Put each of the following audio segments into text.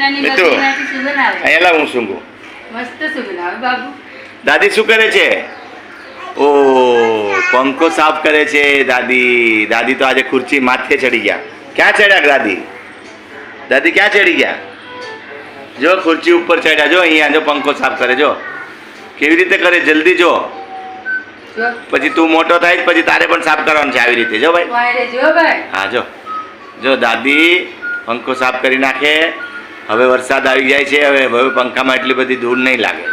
નાની મિતુ. બકરીમાંથી અહીંયા લાવ હું. સૂંઘું દાદી શું કરે છે? ઓ પંખો સાફ કરે છે દાદી. દાદી તો આજે ખુરચી માથે ચડી ગયા. ક્યાં ચડ્યા દાદી? દાદી ક્યાં ચડી ગયા? જો ખુરચી ઉપર ચડ્યા. જો અહીંયા જો પંખો સાફ કરે. જો કેવી રીતે કરે? જલ્દી જો. પછી તું મોટો થાય પછી તારે પણ સાફ કરવાનું છે આવી રીતે. જો ભાઈ. વાયરે જો ભાઈ. હા જો. જો દાદી પંખો સાફ કરી નાખે. હવે વરસાદ આવી જાય છે હવે હવે પંખામાં એટલી બધી ધૂળ નહીં લાગે.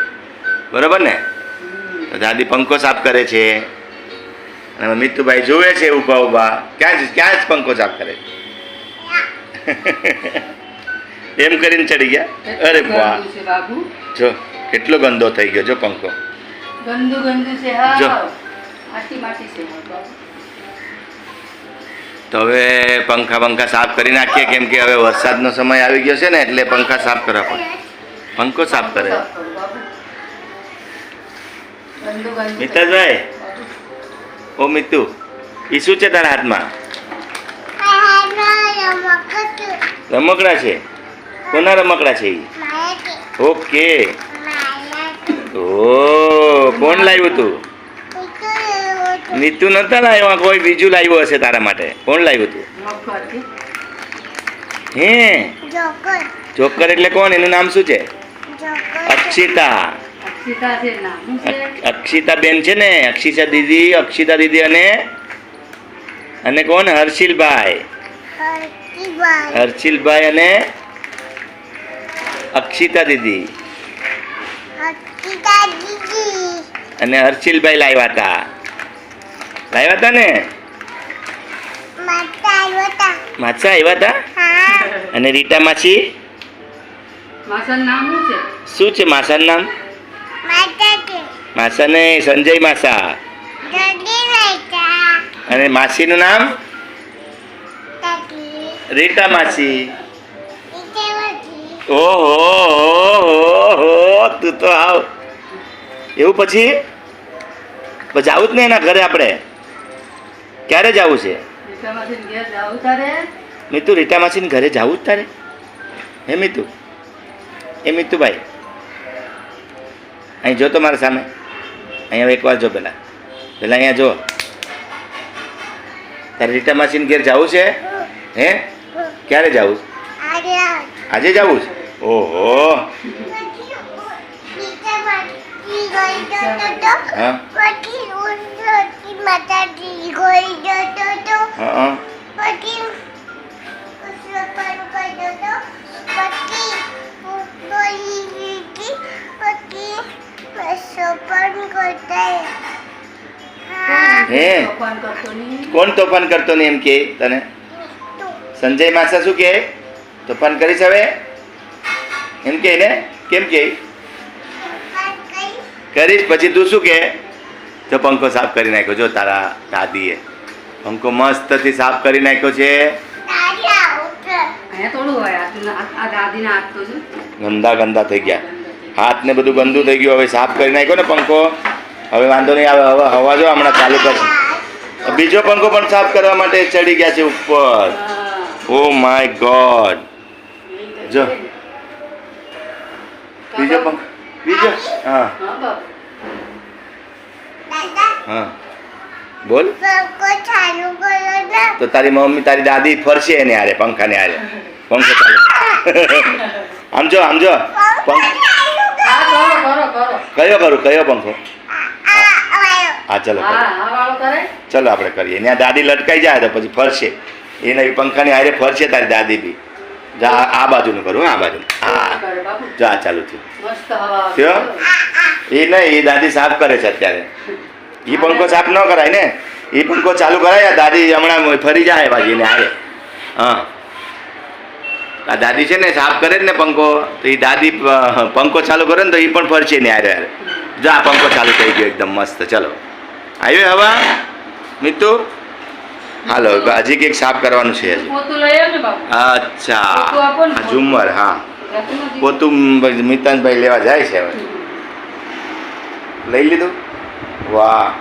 બરાબર ને? દાદી પંખો સાફ કરે છે. અને મિતુભાઈ જોવે છે ઊભા ઊભા. ક્યાં જ ક્યાં જ પંખો સાફ કરે? એમ કરીને ચડી ગયા? અરે વાહ. જો કેટલો ગંદો થઈ ગયો જો પંખો. ગંદુ ગંદુ છે જો. માટી માટી છે તો હવે પંખા પંખા સાફ કરી નાખીએ કેમ કે હવે વરસાદનો સમય આવી ગયો છે ને એટલે પંખા સાફ કરવા પડે. પંખો સાફ કરે. બાબુ. ઓ મિતુ એ શું છે તારા હાથમાં? રમકડા છે. કોના રમકડા છે એ ઓકે. ઓ કોણ લાવ્યું તું? મિતુ નતા લાવ્યા કોઈ બીજું લાવ્યું હશે તારા માટે? કોણ લાવ્યું તું? હે? જોકર. એટલે કોણ? એનું નામ શું છે? અક્ષિતા. અક્ષિતા છે નામ. શું છે? અક- અક્ષિતા બેન છે ને અક્ષિતા દીદી અક્ષિતા દીદી અને અને કોણ? હર્ષિલભાઈ. હર્ષિલભાઈ. અને અક્ષિતા દીદી. અને હર્ષિલભાઈ લાવ્યા હતા. લાવ્યા હતા ને? માછા આવ્યા હતા. અને રીટા માછી શું છે? શું છે માસાનું નામ? માસા ને સંજય માસા. અને માસીનું નામ? રીટા માસી. ઓહો હો તું તો આવ. એવું પછી? પછી આવું જ ને એના ઘરે આપણે? ક્યારે જવું છે? મિતુ રીટા માસીને ઘરે જવું જ તારે? હે મિતુ? એ મિતુભાઈ. અહીં જો તો મારા સામે. અહીંયા એકવાર જો પેલા પેલા અહીંયા જો. તારે રીટા માસીને ઘેર જવું છે? હે? ક્યારે જવું? આજે જવું છે? ઓહો. હા. હે? કોણ તોફાન કરતો નહીં એમ કે તને? સંજય માસા શું કે? તોફાન કરીશ હવે? એમ કે ને? કેમ કે? કરીશ પછી તું શું કે? તો પંખો સાફ કરી નાખ્યો જો તારા દાદીએ. પંખો મસ્તથી સાફ કરી નાખ્યો છે. ગંદા ગંદા થઈ ગયા. હાથ ને બધું ગંદુ થઈ ગયું હવે સાફ કરી નાખ્યો ને પંખો. હવે વાંધો નહીં આવે હવે હવા જો હમણાં ચાલુ કરશે. બીજો પંખો પણ સાફ કરવા માટે ચડી ગયા છે ઉપર. ઓ માય ગોડ જો. બીજો પંખો. બીજો. હા. હા બોલ. તો તારી મમ્મી તારી દાદી ફરશે એને હારે પંખાને હારે. પંખો ચાલુ. આમ જો આમ જો. પંખ હા કરો કરો કરો. કયો કરું? કયો પંખો? હા ચલો ચલો આપણે કરીએ. ત્યાં દાદી લટકાઈ જાય તો પછી ફરશે. એને પંખાની હારે ફરશે તારી દાદી બી. જા આ- બાજુનું કરું આ બાજુ હા. બાબુ ચાલુ થયું. થયો? એ નહીં એ દાદી સાફ કરે છે અત્યારે. એ પંખો સાફ ન કરાય ને? એ પંખો ચાલુ કરાય દાદી હમણાં ફરી જાય પાછી એને હારે. હા. આ દાદી છે ને સાફ કરે જ ને પંખો. તો એ દાદી પંખો ચાલુ કરે ને તો એ પણ ફરશે ને હારે હારે. જો આ પંખો ચાલુ થઈ ગયો એકદમ મસ્ત. ચલો. આવ્યો હવા? મિતુ? હાલો હજી કંઈક સાફ કરવાનું છે હજી. અચ્છા. ઝુમ્મર હા. પોતું મિતાનભાઈ લેવા જાય છે હવે. લઈ લીધું? વાહ.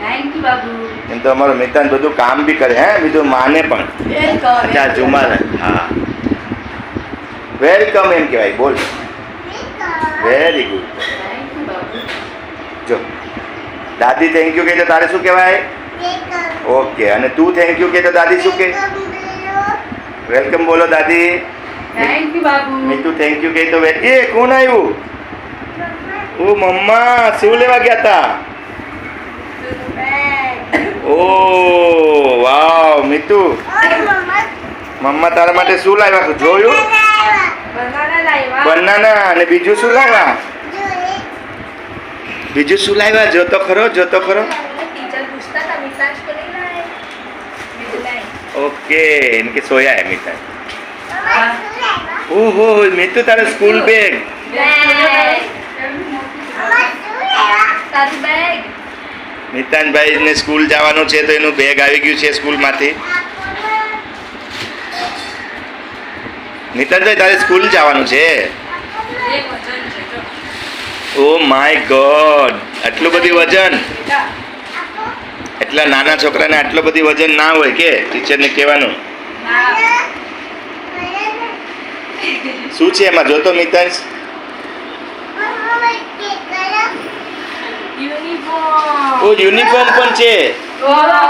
થેન્ક યુ બાબુ એમ તો અમારો મિતાન બધું કામ બી કરે હે? બીજું માને પણ. અચ્છા ઝુમ્મર હા. વેલકમ એમ કહેવાય બોલ. વેરી ગુડ થેન્ક યુ બાબુ જો દાદી થેન્ક યુ કે તો તારે શું કહેવાય? ઓકે અને તું થેન્ક યુ કે તો દાદી શું કે? વેલકમ બોલો દાદી. થેન્ક યુ બાબુ. મીતુ થેન્ક યુ કે તો એ કોણ આવ્યું? ઓ મમ્મા શું લેવા ગયા હતા ઓ વાવ મીતુ. મમ્મા. તારા માટે શું લાવ્યા? જોયું? બનાના અને બીજું શું લાવ્યા? બીજું શું લાવ્યા? જોતો ખરો જોતો ખરો. ઓકે, એમ કે સોયા એમ મીઠાઈ. ઓહો મીતુ તારે સ્કૂલ બેગ. મિતાનભાઈ ને સ્કૂલ જવાનું છે તો એનું બેગ આવી ગયું છે સ્કૂલમાંથી. મિતાનભાઈ, તારે સ્કૂલ જવાનું છે? Oh my God. આટલું બધી વજન? એટલા નાના છોકરાને આટલું બધી વજન ના હોય કે? ટીચરને કહેવાનું. શું છે એમાં? જોતો મિતાંશ? ઓ યુનિફોર્મ પણ છે. ઓહ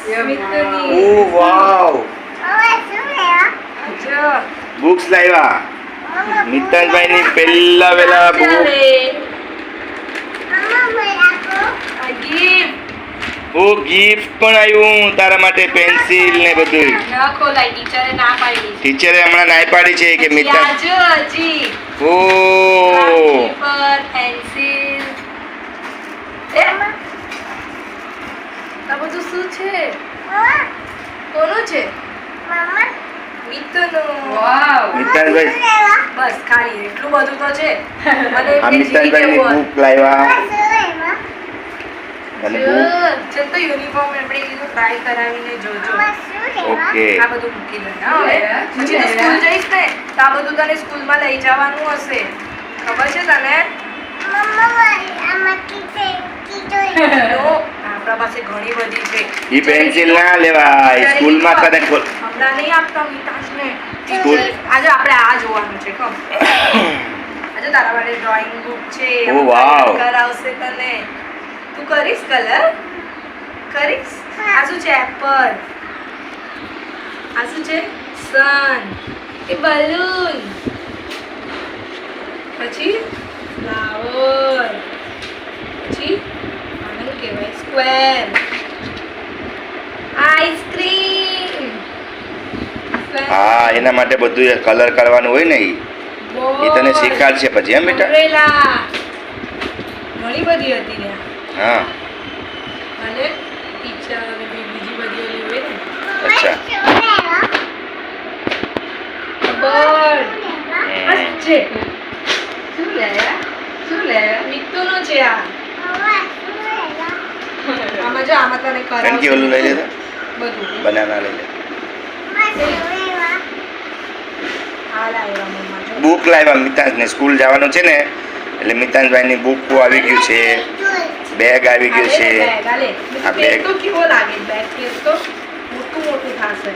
ઓ વાવ. બુક્સ લાવ્યા. મિતાનભાઈની પહેલા વેલા બુક ઓ ગિફ્ટ પણ આવ્યું તારા માટે પેન્સિલ ને બધું ટીચરે ના પાડી. ટીચરે હમણાં નાઈ પાડી છે કે મિતા ઓ. પેન્સિલ આ બધું શું છે? કોનું છે? બસ ખાલી એટલું બધું તો છે. તો યુનિફોર્મ એમણે કીધું ટ્રાય કરાવીને જોજો. ઓકે. આ બધું મૂકી દે. હવે પછી સ્કૂલ જઈશ ને તો આ બધું તને સ્કૂલમાં લઈ જવાનું હશે. ખબર છે તને? આપણા પાસે ઘણી બધી છે. ઈ પેન્સિલ ના લેવાય. સ્કૂલમાં તને ખોલ હમણાં નહીં આપતા વિકાસને. સ્કૂલ- આજે આપણે આ જોવાનું છે કમ આજે તારા માટે ડ્રોઈંગ બુક છે ઓ, વાવ. કરાવશે તને. તું કરીશ કલર કરીશ? આ શું છે એપલ આ શું છે સન એ બલૂન પછી ફ્લાવર શું ice cream. હા એના માટે બધું કલર કરવાનું હોય ને એ તને શીખાડશે પછી એમ બેટા? ઘણી બધી હતી ને. હા. અને ટીચર અને બીજી બધી ઓલી હોય ને. અચ્છા. બર્ડ મસ્ત છે? શું લે? શું લાયા મિત્તુનો છે આ. આમાં જો આમાં તને કંકી ઓલું લઈ લેતા બધું. બનાના લઈ લેતા બુક લાવ્યા મિતાંશને સ્કૂલ જવાનું છે ને એટલે મિતાંશભાઈની બુક આવી ગયું છે. બેગ આવી ગયું છે. આ બેગ. તો કેવો લાગે? બેગ તો મોટું મોટું થશે.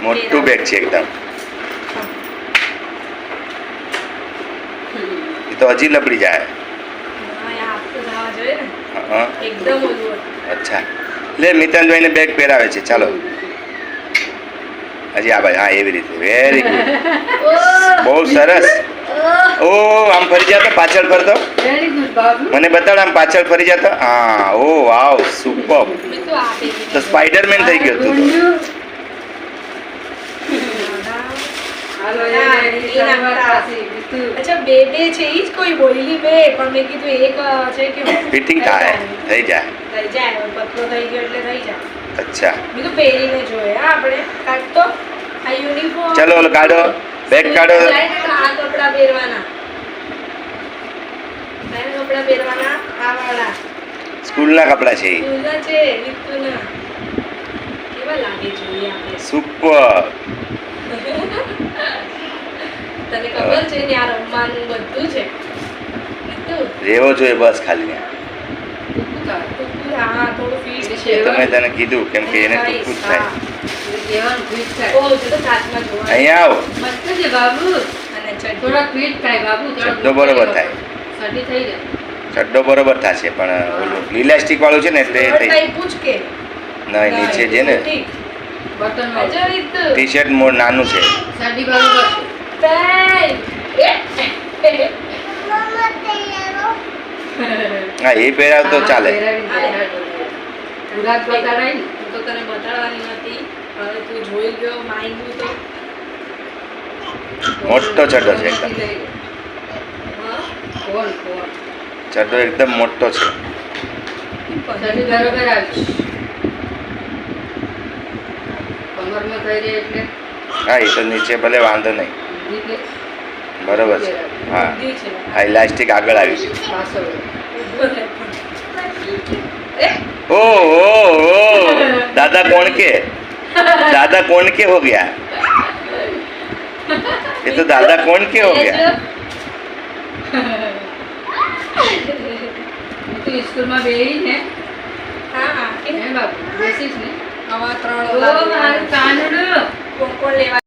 મોટું બેગ છે એકદમ. એ તો હજી લબડી જાય હા, આ હાથ તો જવા જોઈએ ને હા. એકદમ અચ્છા. લે મિતાંશભાઈને બેગ પહેરાવે છે. ચાલો. હજી આ ભાઈ હા એવી રીતે. વેરી ગુડ બહુ સરસ. ઓ આમ ફરી જતો? પાછળ ફરતો? મને બતાડ આમ પાછળ ફરી જતો? હા ઓ વાવ સુપર તો સ્પાઈડરમેન થઈ ગયો તું. તો હાલો એ ના, એની એ ના શરૂઆત કરા. પાછી મીઠું અચ્છા બે બે છે ઈ જ કોઈ બોલી બે પણ મેં કીધું એક છે કે ફિટિંગ થાય થઈ જાય. થઈ જાય પતલો થઈ ગયો એટલે થઈ જાય. અચ્છા. બીજું પહેરીને જોઈએ હા આપણે કાઢતો. આ યુનિફોર્મ ચલો, કાઢો. બેગ કાઢો. આ કપડાં પહેરવાના. પહેરવાના આ વાળા. સ્કૂલના કપડા છે. સ્કૂલના છે નિત્યુના કેવા લાગે જોઈએ આપણે? સુપર તને ખબર છે ને આ રમવાનું બધું છે? રહેવો જોઈએ બસ ખાલી ટૂંકું હા થોડું ફીટ છે. એ મેં તને કીધું કેમ કે એને ટૂંકું જ થાય. અહીંયા આવો. મસ્ત છે બાબુ. અને ચટણી ફિટ થાય બાબુ બરોબર થાય. સડી થઈ જાય. ચડ્ડો બરોબર થશે પણ ઓલું ઇલાસ્ટિક વાળું છે ને એટલે થઈ નીચે છે ને. ટી શર્ટ નાનું છે સાડી બરોબર છે. પેન્ટ. એ. હા એ પહેરાવ તો ચાલે. ગુજરાત બતાડાય તો તને બતાડવાની નથી હવે તું જોઈ ગયો માંગ્યું તો. મોટો ચડ્ડો છે એકદમ. ચડ્ડો એકદમ મોટો છે. બરોબર આવી થઈ જાય એટલે? હા એ તો નીચે ભલે વાંધો નહીં. બરોબર છે હા બુદ્ધિ છે હા ઇલાસ્ટિક આગળ આવી છે પાછળ ઊભો રહે પણ. એ ओ ओ ओ दादा कौन के दादा कौन के हो गया ये तो दादा कौन के हो गया હું તો સ્કૂલમાં બેહીને હા હા હે બાબુ બેસીશ ને આવા ત્રણ ઓ મારું કાનડું કોણ કોણ લેવા